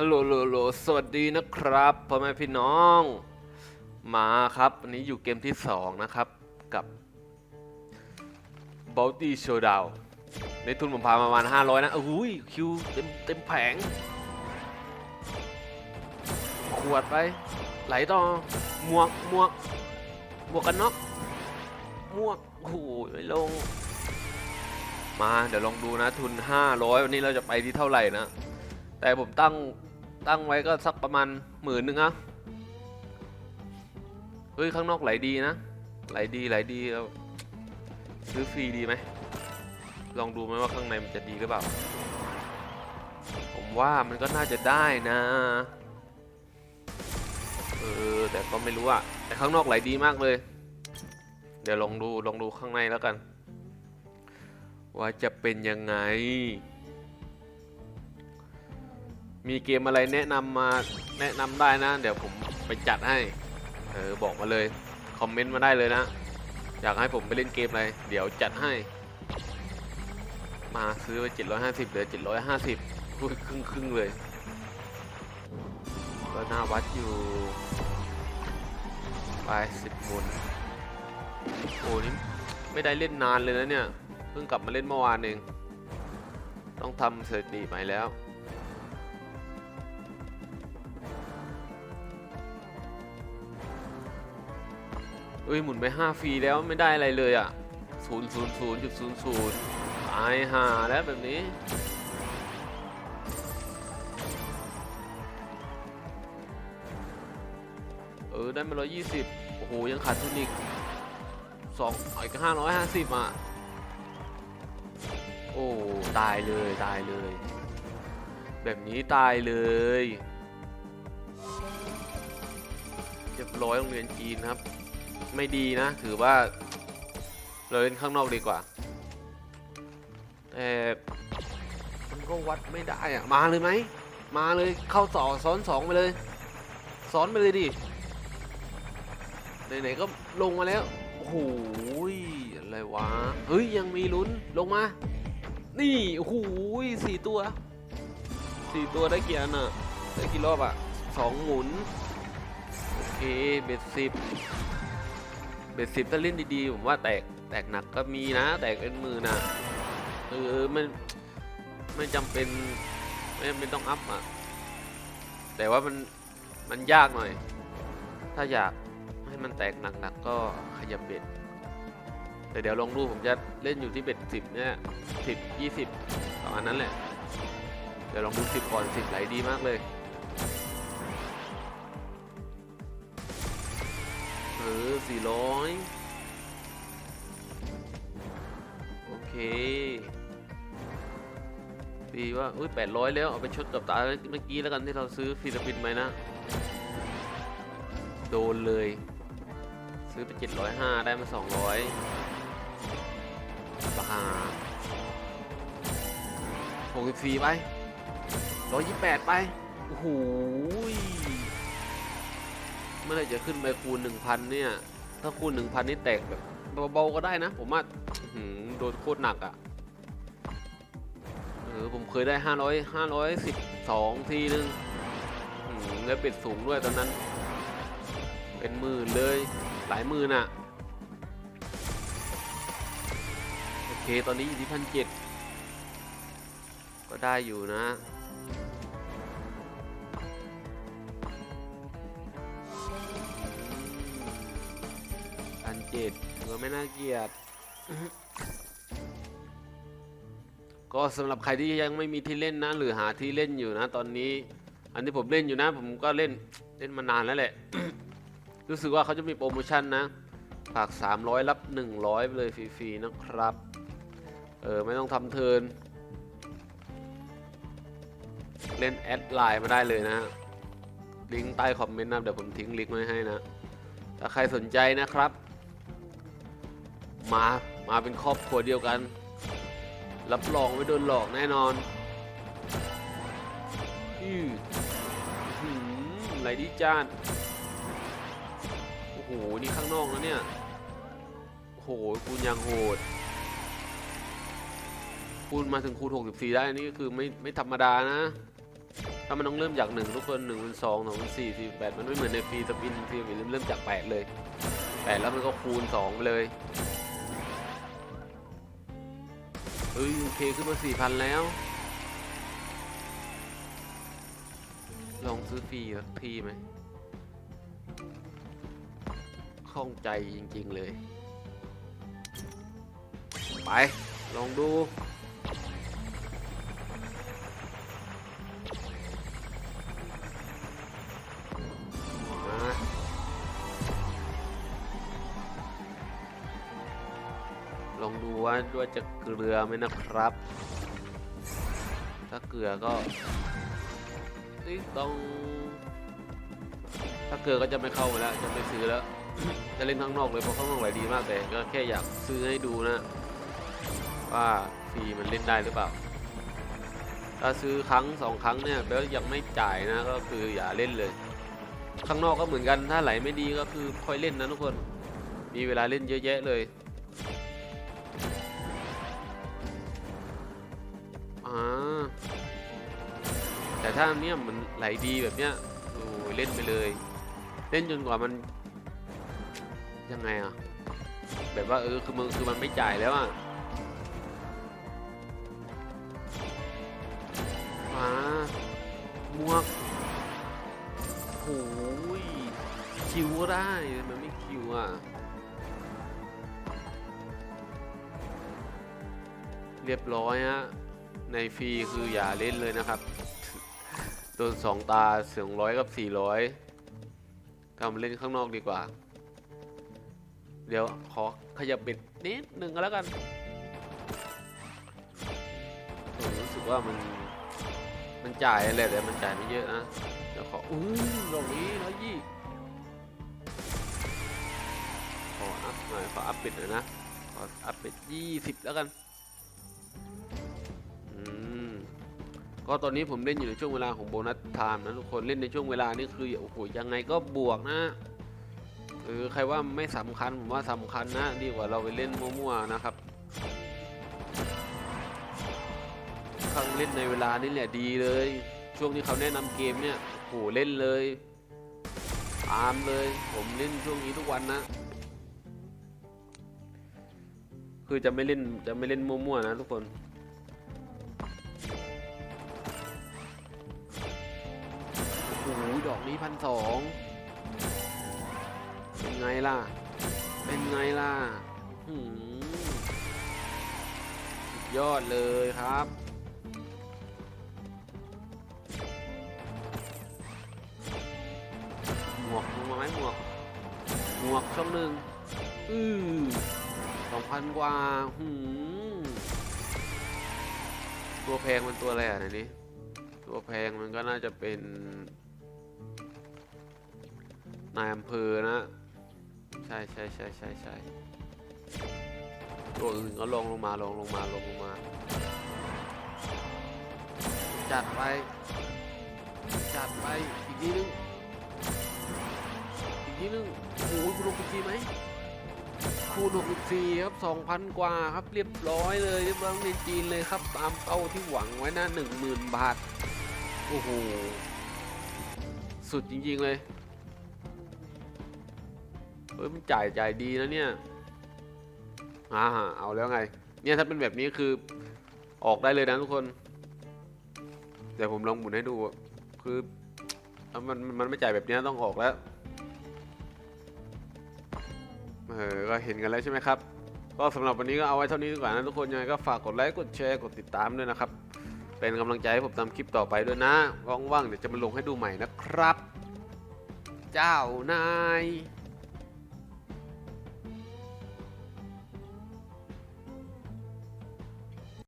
ฮัลโหลโหลโหลสวัสดีนะครับพ่อแม่พี่น้อง มาครับวันนี้อยู่เกมที่ 2 นะครับกับ b o u t y Showdown ในทุนผมพามาประมาณ 500 นะอุ้ยคิวเต็มเต็มแผง ขวดไป ไหลต่อหมวกหมวกหมวกกันน็อกหมวกโอ้โหไม่ลง มาเดี๋ยวลองดูนะทุน 500 วันนี้เราจะไปที่เท่าไหร่นะแต่ผมตั้ง ตั้งไว้ก็สักประมาณหมื่นหนึ่งอะเฮ้ยข้างนอกไหลดีนะ ไหลดีไหลดีเอาซื้อฟรีดีไหม ลองดูไหมว่าข้างในมันจะดีหรือเปล่า ผมว่ามันก็น่าจะได้นะ เออแต่ก็ไม่รู้อะแต่ข้างนอกไหลดีมากเลย เดี๋ยวลองดูลองดูข้างในแล้วกัน ว่าจะเป็นยังไง มีเกมอะไรแนะนำมาแนะนำได้นะ เดี๋ยวผมไปจัดให้ เออบอกมาเลย คอมเมนต์มาได้เลยนะ อยากให้ผมไปเล่นเกมอะไร เดี๋ยวจัดให้ มาซื้อไป 750เหลือ750พูดครึ่งครึ่งเลยก็น่าวัดอยู่ไปสิบหมุนโอ้นี่ไม่ได้เล่นนานเลยนะเนี่ย เพิ่งกลับมาเล่นเมื่อวานเอง ต้องทำสถิติใหม่แล้ว เอ้ยหมุนไป5ฟรีแล้วไม่ได้อะไรเลยอะ0 0 0จุด0 0ตายห่าแล้วแบบนี้ เออได้มา 120 โอ้โห ยังขาดทุนอีกสองอีก550อะ โอ้ ตายเลยตายเลย แบบนี้ตายเลยเรียบร้อยโรงเรียนจีนครับ ไม่ดีนะ ถือว่า เราเล่นข้างนอกดีกว่าแต่มันก็วัดไม่ได้อะมาเลยไหม มาเลยเข้าต่อซ้อนสองไปเลย ซ้อนไปเลยดิ ไหนๆก็ลงมาแล้ว โอ้โหอะไรวะ เฮ้ย ยังมีลุ้นลงมา นี่ โอ้โหสี่ตัว สี่ตัวได้กี่อันอะได้กี่รอบอะสองหมุน โอเค เบ็ดสิบ เบ็ดสิบถ้าเล่นดีๆผมว่าแตกแตกหนักก็มีนะ แตกเป็นมือนะเออไม่ไม่จำเป็นไม่จำเป็นต้องอัพอะแต่ว่ามันมันยากหน่อย ถ้าอยากให้มันแตกหนักๆก็ขยับเบ็ดแต่เดี๋ยวลองดูผมจะเล่นอยู่ที่เบ็ดสิบเนี่ยสิบยี่สิบประมาณนั้นแหละ เดี๋ยวลองดูสิบก่อนสิบไหลดีมากเลย ออสี่ร้อยโอเคดีว่าอุ้ยแปดร้อยแล้ว เอาไปชดกับตาเมื่อกี้แล้วกันที่เราซื้อฟิลิปปินส์ไปนะ โดนเลย ซื้อไป705ได้มา200ราคา64ไป128ไป โอ้โห เมื่อไรจะขึ้นไปคูณ1,000เนี่ย ถ้าคูณ1,000นี่แตกแบบเบาๆก็ได้นะ ผมว่าโดนโคตรหนักอะ่ะเออผมเคยได้ 500 512 ทีนึงอื้อหือแล้วเป็ดสูงด้วยตอนนั้น เป็นหมื่นเลยหลายหมื่นอะ โอเค ตอนนี้อยู่ที่พันเจ็ดก็ได้อยู่นะ เจ็ดก็ไม่น่าเกลียด ก็สำหรับใครที่ยังไม่มีที่เล่นนะ หรือหาที่เล่นอยู่นะ ตอนนี้ อันที่ผมเล่นอยู่นะ ผมก็เล่นเล่นมานานแล้วแหละ รู้สึกว่าเขาจะมีโปรโมชั่นนะฝาก 300 รับ 100 ไปเลยฟรีๆนะครับ เออ ไม่ต้องทำเทินเล่นแอดไลน์มาได้เลยนะ ลิงก์ใต้คอมเมนต์นะ เดี๋ยวผมทิ้งลิงก์ไว้ให้นะ ถ้าใครสนใจนะครับ มามาเป็นครอบครัวเดียวกัน รับรองไม่โดนหลอกแน่นอนอือหือไหลดีจานโอ้โห นี่ข้างนอกแล้วเนี่ยโอ้โหคูณยังโหดคูณมาถึงคูณ64 ได้นี่ก็คือไม่ไม่ธรรมดานะ ถ้ามันต้องเริ่มจากหนึ่งทุกคนหนึ่งเป็นสองสองเป็นสี่สี่แปดมันไม่เหมือนในฟรีสปินฟรีสปินเริ่มจากแปดเลยแปดแล้วมันก็คูณสองไปเลย เอ้ยโอเคขึ้นมาสี่พันแล้ว ลองซื้อฟรีสักทีไหมคล่องใจจริง ๆ เลย ไป ลองดู องดูว่าด้วยจะเกลือไหมนะครับ ถ้าเกลือก็ต้อง ถ้าเกลือก็จะไม่เข้าแล้วจะไม่ซื้อแล้ว จะเล่นข้างนอกเลยเพราะข้างนอกไหลดีมากแต่ก็แค่อยากซื้อให้ดูนะ ว่าฟรีมันเล่นได้หรือเปล่า ถ้าซื้อครั้งสองครั้งเนี่ยแล้วยังไม่จ่ายนะก็คืออย่าเล่นเลย ข้างนอกก็เหมือนกันถ้าไหลไม่ดีก็คือค่อยเล่นนะทุกคนมีเวลาเล่นเยอะแยะเลย ถ้าเนี่ยมันไหลดีแบบเนี้ยโอ้ยเล่นไปเลย เล่นจนกว่ามัน ยังไงอะแบบว่าเออคือมึงคือมันไม่จ่ายแล้วอะมาหมวกโอ้ยคิวก็ได้มันไม่คิวอะเรียบร้อยฮะในฟรีคืออย่าเล่นเลยนะครับ โดนสองตาเสียงร้อยกับสี่ร้อยทำเล่นข้างนอกดีกว่า เดี๋ยวขอขยับเบ็ดนิดหนึ่งก็แล้วกันผมรู้สึกว่ามันมันจ่ายแหละแต่มันจ่ายไม่เยอะนะเดี๋ยวขออู้ดอกนี้ร้อยยี่ขออัพหน่อยขออัพเป็ดหน่อยนะขออัพเป็ดยี่สิบแล้วกัน ก็ตอนนี้ผมเล่นอยู่ในช่วงเวลาของโบนัสไทม์นะทุกคนเล่นในช่วงเวลานี้คือโอ้โหยังไงก็บวกนะเออใครว่าไม่สำคัญผมว่าสำคัญนะดีกว่าเราไปเล่นมั่วๆนะครับครั้งเล่นในเวลานี้แหละดีเลย ช่วงที่เขาแนะนำเกมเนี่ยโอ้โหเล่นเลยตามเลย ผมเล่นช่วงนี้ทุกวันนะคือจะไม่เล่นจะไม่เล่นมั่วๆนะทุกคน ดอกนี้พันสองเป็นไงล่ะ เป็นไงล่ะหืมยอดเลยครับ หมวกลงมาไหมหมวก หมวกช่องหนึ่งอือสองพันกว่าหืมตัวแพงมันตัวอะไรอะในนี้ ตัวแพงมันก็น่าจะเป็น นายอำเภอนะ ใช่ใช่ใช่ใช่ใช่ตัวอื่นก็ลงลงมาลงลงมาลงลงมา จัดไป จัดไปอีกทีนึงอีกทีนึงโอ้โหคุณลงอีกทีไหมคูณ64ครับ 2,000 กว่าครับเรียบร้อยเลยเรียบร้อยในจีนเลยครับ ตามเป้าที่หวังไว้นะ10,000 บาท โอ้โห สุดจริง ๆ เลย เฮ้ยมันจ่ายจ่ายดีนะเนี่ยอ่าเอาแล้วไง เนี่ยถ้าเป็นแบบนี้คือออกได้เลยนะทุกคน เดี๋ยวผมลองหมุนให้ดู คือถ้ามันมันไม่จ่ายแบบนี้ต้องออกแล้ว เออ ก็เห็นกันแล้วใช่ไหมครับ ก็สำหรับวันนี้ก็เอาไว้เท่านี้ดีกว่านะทุกคนยังไงก็ฝากกดไลค์ กดแชร์ กดติดตามด้วยนะครับ เป็นกำลังใจให้ผมทำคลิปต่อไปด้วยนะ ว่างๆเดี๋ยวจะมาลงให้ดูใหม่นะครับ เจ้านาย